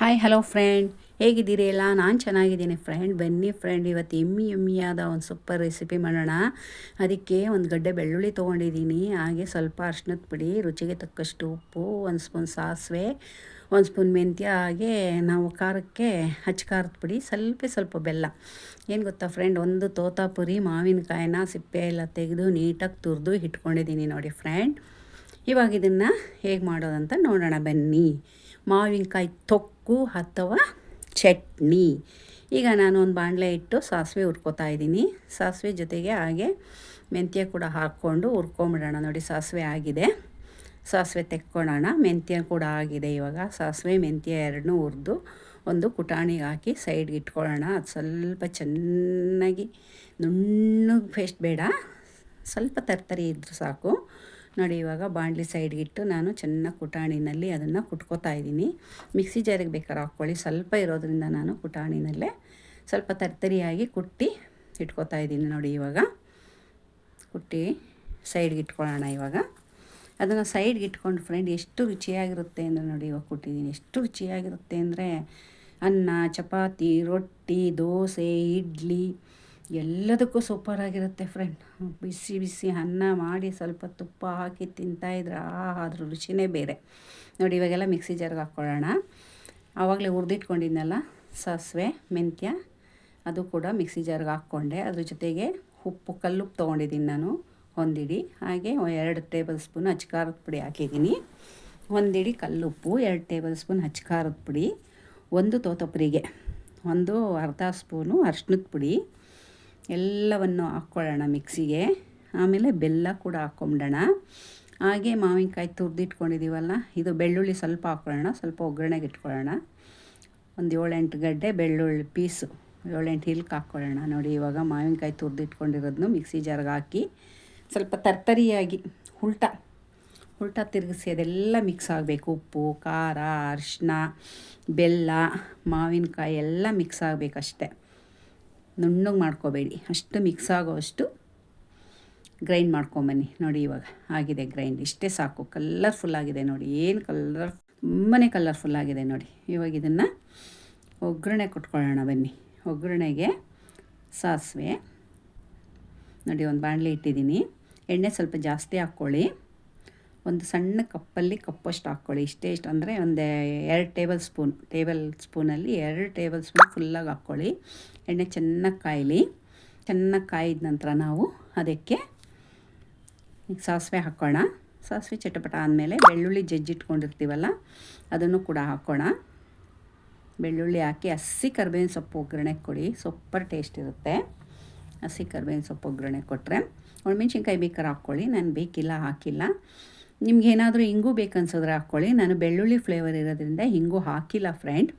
Hi hello friend ಹೇಗಿದ್ದೀರಿ ಎಲ್ಲ? ನಾನು ಚೆನ್ನಾಗಿದ್ದೀನಿ ಫ್ರೆಂಡ್ ಬನ್ನಿ ಫ್ರೆಂಡ್ ಇವತ್ತು ಎಮ್ಮಿ ಎಮ್ಮಿಯಾದ ಒಂದು ಸೂಪರ್ ರೆಸಿಪಿ ಮಾಡೋಣ. ಅದಕ್ಕೆ ಒಂದು ಗಡ್ಡೆ ಬೆಳ್ಳುಳ್ಳಿ ತೊಗೊಂಡಿದ್ದೀನಿ. ಹಾಗೆ ಸ್ವಲ್ಪ ಅರ್ಶಿನದ ಪುಡಿ, ರುಚಿಗೆ ತಕ್ಕಷ್ಟು ಉಪ್ಪು, ಒಂದು ಸ್ಪೂನ್ ಸಾಸಿವೆ, ಒಂದು ಸ್ಪೂನ್ ಮೆಂತ್ಯ, ಹಾಗೆ ನಾವು ಖಾರಕ್ಕೆ ಹಚ್ಚ ಖಾರದ ಪುಡಿ, ಸ್ವಲ್ಪ ಸ್ವಲ್ಪ ಬೆಲ್ಲ. ಏನು ಗೊತ್ತಾ ಫ್ರೆಂಡ್ ಒಂದು ತೋತಾಪುರಿ ಮಾವಿನಕಾಯಿನ ಸಿಪ್ಪೆ ಎಲ್ಲ ತೆಗೆದು ನೀಟಾಗಿ ತುರಿದು ಇಟ್ಕೊಂಡಿದ್ದೀನಿ ನೋಡಿ ಫ್ರೆಂಡ್ ಇವಾಗ ಇದನ್ನು ಹೇಗೆ ಮಾಡೋದಂತ ನೋಡೋಣ ಬನ್ನಿ. ಮಾವಿನಕಾಯಿ ತೊಕ್ಕು ಅಥವಾ ಚಟ್ನಿ. ಈಗ ನಾನು ಒಂದು ಬಾಣಲೆ ಇಟ್ಟು ಸಾಸಿವೆ ಹುರ್ಕೋತಾ ಇದ್ದೀನಿ. ಸಾಸಿವೆ ಜೊತೆಗೆ ಹಾಗೆ ಮೆಂತ್ಯ ಕೂಡ ಹಾಕ್ಕೊಂಡು ಹುರ್ಕೊಂಬಿಡೋಣ. ನೋಡಿ, ಸಾಸಿವೆ ಆಗಿದೆ. ಸಾಸಿವೆ ತೆಕ್ಕೊಳ್ಳೋಣ. ಮೆಂತ್ಯ ಕೂಡ ಆಗಿದೆ ಇವಾಗ. ಸಾಸಿವೆ, ಮೆಂತ್ಯ ಎರಡನ್ನೂ ಹುರಿದು ಒಂದು ಕುಟಾಣಿಗೆ ಹಾಕಿ ಸೈಡ್ಗೆ ಇಟ್ಕೊಳ್ಳೋಣ. ಅದು ಸ್ವಲ್ಪ ಚೆನ್ನಾಗಿ ನುಣ್ಣಗೆ ಪೇಸ್ಟ್ ಬೇಡ. ಸ್ವಲ್ಪ ತರ್ತರಿ ಇದ್ದರೂ ಸಾಕು. ನೋಡಿ, ಇವಾಗ ಬಾಣಲಿ ಸೈಡ್ಗಿಟ್ಟು ನಾನು ಚೆನ್ನಾಗಿ ಕುಟಾಣಿನಲ್ಲಿ ಅದನ್ನು ಕುಟ್ಕೋತಾ ಇದ್ದೀನಿ. ಮಿಕ್ಸಿ ಜಾರಿಗೆ ಬೇಕಾದ್ರೆ ಹಾಕ್ಕೊಳ್ಳಿ ಸ್ವಲ್ಪ ಇರೋದರಿಂದ ನಾನು ಕುಟಾಣಿನಲ್ಲೇ ಸ್ವಲ್ಪ ತರ್ತರಿಯಾಗಿ ಕುಟ್ಟಿ ಇಟ್ಕೋತಾ ಇದ್ದೀನಿ ನೋಡಿ ಇವಾಗ. ಕುಟ್ಟಿ ಸೈಡ್ಗೆ ಇಟ್ಕೊಳ್ಳೋಣ ಇವಾಗ. ಅದನ್ನು ಸೈಡ್ಗೆ ಇಟ್ಕೊಂಡು ಫ್ರೆಂಡ್ ಎಷ್ಟು ರುಚಿಯಾಗಿರುತ್ತೆ ಅಂದರೆ ನೋಡಿ ಇವಾಗ ಕೊಟ್ಟಿದ್ದೀನಿ. ಎಷ್ಟು ರುಚಿಯಾಗಿರುತ್ತೆ ಅಂದರೆ ಅನ್ನ, ಚಪಾತಿ, ರೊಟ್ಟಿ, ದೋಸೆ, ಇಡ್ಲಿ ಎಲ್ಲದಕ್ಕೂ ಸೂಪರಾಗಿರುತ್ತೆ ಫ್ರೆಂಡ್ ಬಿಸಿ ಬಿಸಿ ಅನ್ನ ಮಾಡಿ ಸ್ವಲ್ಪ ತುಪ್ಪ ಹಾಕಿ ತಿಂತಾಯಿದ್ರೆ ಆ, ಅದ್ರ ರುಚಿನೇ ಬೇರೆ. ನೋಡಿ, ಇವಾಗೆಲ್ಲ ಮಿಕ್ಸಿ ಜಾರ್ಗೆ ಹಾಕ್ಕೊಳ್ಳೋಣ. ಆವಾಗಲೇ ಹುರಿದಿಟ್ಕೊಂಡಿದ್ನಲ್ಲ, ಸಾಸಿವೆ, ಮೆಂತ್ಯ, ಅದು ಕೂಡ ಮಿಕ್ಸಿ ಜಾರ್ಗೆ ಹಾಕ್ಕೊಂಡೆ. ಅದ್ರ ಜೊತೆಗೆ ಉಪ್ಪು, ಕಲ್ಲುಪ್ಪು ತೊಗೊಂಡಿದ್ದೀನಿ ನಾನು. ಒಂದಿಡಿ. ಹಾಗೆ ಎರಡು ಟೇಬಲ್ ಸ್ಪೂನ್ ಹಚ್ಕಾರದ ಪುಡಿ ಹಾಕಿದ್ದೀನಿ. ಒಂದಿಡಿ ಕಲ್ಲುಪ್ಪು, ಎರಡು ಟೇಬಲ್ ಸ್ಪೂನ್ ಹಚ್ಕಾರದ ಪುಡಿ, ಒಂದು ತೋತಪ್ಪರಿಗೆ ಒಂದು ಅರ್ಧ ಸ್ಪೂನು ಅರ್ಶಿನದ ಪುಡಿ ಎಲ್ಲವನ್ನು ಹಾಕ್ಕೊಳ್ಳೋಣ ಮಿಕ್ಸಿಗೆ. ಆಮೇಲೆ ಬೆಲ್ಲ ಕೂಡ ಹಾಕ್ಕೊಂಬಿಡೋಣ. ಹಾಗೆ ಮಾವಿನಕಾಯಿ ತುರಿದಿಟ್ಕೊಂಡಿದ್ದೀವಲ್ಲ ಇದು ಬೆಳ್ಳುಳ್ಳಿ ಸ್ವಲ್ಪ ಹಾಕ್ಕೊಳ್ಳೋಣ, ಸ್ವಲ್ಪ ಒಗ್ಗರಣೆಗೆ ಇಟ್ಕೊಳ್ಳೋಣ. ಒಂದು ಏಳೆಂಟು ಗಡ್ಡೆ ಬೆಳ್ಳುಳ್ಳಿ ಪೀಸು, ಏಳೆಂಟು ಹಿಲ್ಕ್ ಹಾಕ್ಕೊಳ್ಳೋಣ. ನೋಡಿ, ಇವಾಗ ಮಾವಿನಕಾಯಿ ತುರಿದಿಟ್ಕೊಂಡಿರೋದನ್ನು ಮಿಕ್ಸಿ ಜಾರ್ಗೆ ಹಾಕಿ ಸ್ವಲ್ಪ ತರ್ತರಿಯಾಗಿ ಉಲ್ಟ ಉಲ್ಟ ತಿರುಗಿಸಿ ಅದೆಲ್ಲ ಮಿಕ್ಸ್ ಆಗಬೇಕು. ಉಪ್ಪು, ಖಾರ ಅರಿಶಿನ ಬೆಲ್ಲ, ಮಾವಿನಕಾಯಿ ಎಲ್ಲ ಮಿಕ್ಸ್ ಆಗಬೇಕಷ್ಟೆ. ನುಣ್ಣಗೆ ಮಾಡ್ಕೋಬೇಡಿ. ಅಷ್ಟು ಮಿಕ್ಸ್ ಆಗೋವಷ್ಟು ಗ್ರೈಂಡ್ ಮಾಡ್ಕೊಂಬನ್ನಿ. ನೋಡಿ ಇವಾಗ ಆಗಿದೆ ಗ್ರೈಂಡ್ ಇಷ್ಟೇ ಸಾಕು. ಕಲರ್ಫುಲ್ ಆಗಿದೆ ನೋಡಿ. ಏನು ಕಲರ್ ತುಂಬಾ ಕಲರ್ಫುಲ್ ಆಗಿದೆ ನೋಡಿ. ಇವಾಗ ಇದನ್ನು ಒಗ್ಗರಣೆ ಕೊಟ್ಕೊಳ್ಳೋಣ ಬನ್ನಿ. ಒಗ್ಗರಣೆಗೆ ಸಾಸಿವೆ. ನೋಡಿ, ಒಂದು ಬಾಣಲೆ ಇಟ್ಟಿದ್ದೀನಿ. ಎಣ್ಣೆ ಸ್ವಲ್ಪ ಜಾಸ್ತಿ ಹಾಕ್ಕೊಳ್ಳಿ. ಒಂದು ಸಣ್ಣ ಕಪ್ಪಲ್ಲಿ ಕಪ್ಪಷ್ಟು ಹಾಕ್ಕೊಳ್ಳಿ. ಇಷ್ಟೇ ಇಷ್ಟು. ಅಂದರೆ ಒಂದು ಎರಡು ಟೇಬಲ್ ಸ್ಪೂನ್, ಟೇಬಲ್ ಸ್ಪೂನಲ್ಲಿ ಎರಡು ಟೇಬಲ್ ಸ್ಪೂನ್ ಫುಲ್ಲಾಗಿ ಹಾಕ್ಕೊಳ್ಳಿ. ಎಣ್ಣೆ ಚೆನ್ನಾಗಿ ಕಾಯಲಿ. ಚೆನ್ನಾಗಿ ಕಾಯಿದ ನಂತರ ನಾವು ಅದಕ್ಕೆ ಸಾಸಿವೆ ಹಾಕೋಣ ಸಾಸಿವೆ ಚಟಪಟ ಆದಮೇಲೆ ಬೆಳ್ಳುಳ್ಳಿ ಜಜ್ಜಿಟ್ಕೊಂಡಿರ್ತೀವಲ್ಲ ಅದನ್ನು ಕೂಡ ಹಾಕ್ಕೋಣ ಬೆಳ್ಳುಳ್ಳಿ ಹಾಕಿ ಹಸಿ ಕರ್ಬೇವಿನ ಸೊಪ್ಪು ಒಗ್ಗರಣೆ ಕೊಡಿ. ಸೂಪರ್ ಟೇಸ್ಟ್ ಇರುತ್ತೆ. ಹಸಿ ಕರ್ಬೇವಿನ ಸೊಪ್ಪು ಒಗ್ಗರಣೆ ಕೊಟ್ಟರೆ ಒಣಮೆಣ್ಸಿನ್ಕಾಯಿ ಬೇಕಾದ್ರೆ ಹಾಕ್ಕೊಳ್ಳಿ. ನಾನು ಬೇಕಿಲ್ಲ, ಹಾಕಿಲ್ಲ. ನಿಮ್ಗೆ ಏನಾದರೂ ಹಿಂಗೂ ಬೇಕನ್ಸಿದ್ರೆ ಹಾಕ್ಕೊಳ್ಳಿ. ನಾನು ಬೆಳ್ಳುಳ್ಳಿ ಫ್ಲೇವರ್ ಇರೋದ್ರಿಂದ ಹಿಂಗು ಹಾಕಿಲ್ಲ ಫ್ರೆಂಡ್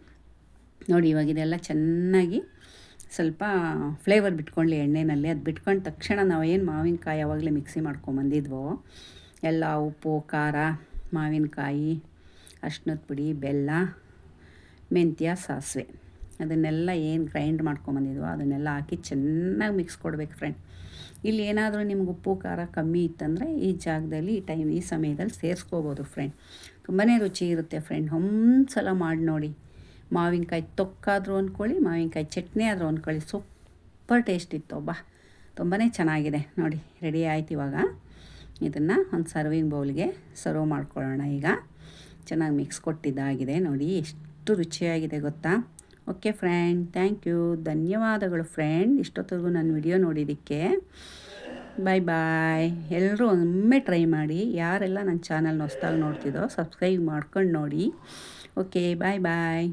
ನೋಡಿ, ಇವಾಗ ಇದೆಲ್ಲ ಚೆನ್ನಾಗಿ ಸ್ವಲ್ಪ ಫ್ಲೇವರ್ ಬಿಟ್ಕೊಳ್ಳಿ ಎಣ್ಣೆಯಲ್ಲಿ ಅದು ಬಿಟ್ಕೊಂಡ ತಕ್ಷಣ ನಾವು ಏನು ಮಾವಿನಕಾಯಿ ಯಾವಾಗಲೇ ಮಿಕ್ಸಿ ಮಾಡ್ಕೊಂಬಂದಿದ್ವೋ, ಎಲ್ಲ ಉಪ್ಪು, ಖಾರ, ಮಾವಿನಕಾಯಿ ಅರ್ಶಿನದ ಪುಡಿ, ಬೆಲ್ಲ, ಮೆಂತ್ಯ, ಸಾಸಿವೆ. ಅದನ್ನೆಲ್ಲ ಏನು ಗ್ರೈಂಡ್ ಮಾಡ್ಕೊಂಬಂದಿದ್ವೋ ಅದನ್ನೆಲ್ಲ ಹಾಕಿ ಚೆನ್ನಾಗಿ ಮಿಕ್ಸ್ ಕೊಡ್ಬೇಕು ಫ್ರೆಂಡ್ ಇಲ್ಲಿ ಏನಾದರೂ ನಿಮ್ಗೆ ಉಪ್ಪು, ಖಾರ ಕಮ್ಮಿ ಇತ್ತಂದರೆ ಈ ಜಾಗದಲ್ಲಿ, ಈ ಟೈಮ್ ಈ ಸಮಯದಲ್ಲಿ ಸೇರಿಸ್ಕೋಬೋದು ಫ್ರೆಂಡ್ ತುಂಬಾ ರುಚಿ ಇರುತ್ತೆ ಫ್ರೆಂಡ್ ಒಂದ್ಸಲ ಮಾಡಿ ನೋಡಿ. ಮಾವಿನಕಾಯಿ ತೊಕ್ಕಾದರೂ ಅಂದ್ಕೊಳ್ಳಿ ಮಾವಿನಕಾಯಿ ಚಟ್ನಿ ಆದರೂ ಅಂದ್ಕೊಳ್ಳಿ ಸೂಪರ್ ಟೇಸ್ಟ್ ಇತ್ತು ಬಾ ತುಂಬಾ ಚೆನ್ನಾಗಿದೆ. ನೋಡಿ ರೆಡಿ ಆಯ್ತು ಇವಾಗ. ಇದನ್ನು ಒಂದು ಸರ್ವಿಂಗ್ ಬೌಲ್ಗೆ ಸರ್ವ್ ಮಾಡ್ಕೊಳ್ಳೋಣ ಈಗ. ಚೆನ್ನಾಗಿ ಮಿಕ್ಸ್ ಕೊಟ್ಟಿದ್ದಾಗಿದೆ ನೋಡಿ, ಎಷ್ಟು ರುಚಿಯಾಗಿದೆ ಗೊತ್ತಾ? ಓಕೆ ಫ್ರೆಂಡ್ ಥ್ಯಾಂಕ್ ಯು ಧನ್ಯವಾದಗಳು ಫ್ರೆಂಡ್ ಇಷ್ಟೊತ್ತಿಗೂ ನನ್ನ ವಿಡಿಯೋ ನೋಡಿದ್ದಕ್ಕೆ. ಬಾಯ್ ಬಾಯ್ ಎಲ್ಲರೂ ಒಮ್ಮೆ ಟ್ರೈ ಮಾಡಿ. ಯಾರೆಲ್ಲ ನನ್ನ ಚಾನಲ್ನ ಹೊಸ್ದಾಗಿ ನೋಡ್ತಿದ್ದೋ ಸಬ್ಸ್ಕ್ರೈಬ್ ಮಾಡ್ಕೊಂಡು ನೋಡಿ. ಓಕೆ ಬಾಯ್ ಬಾಯ್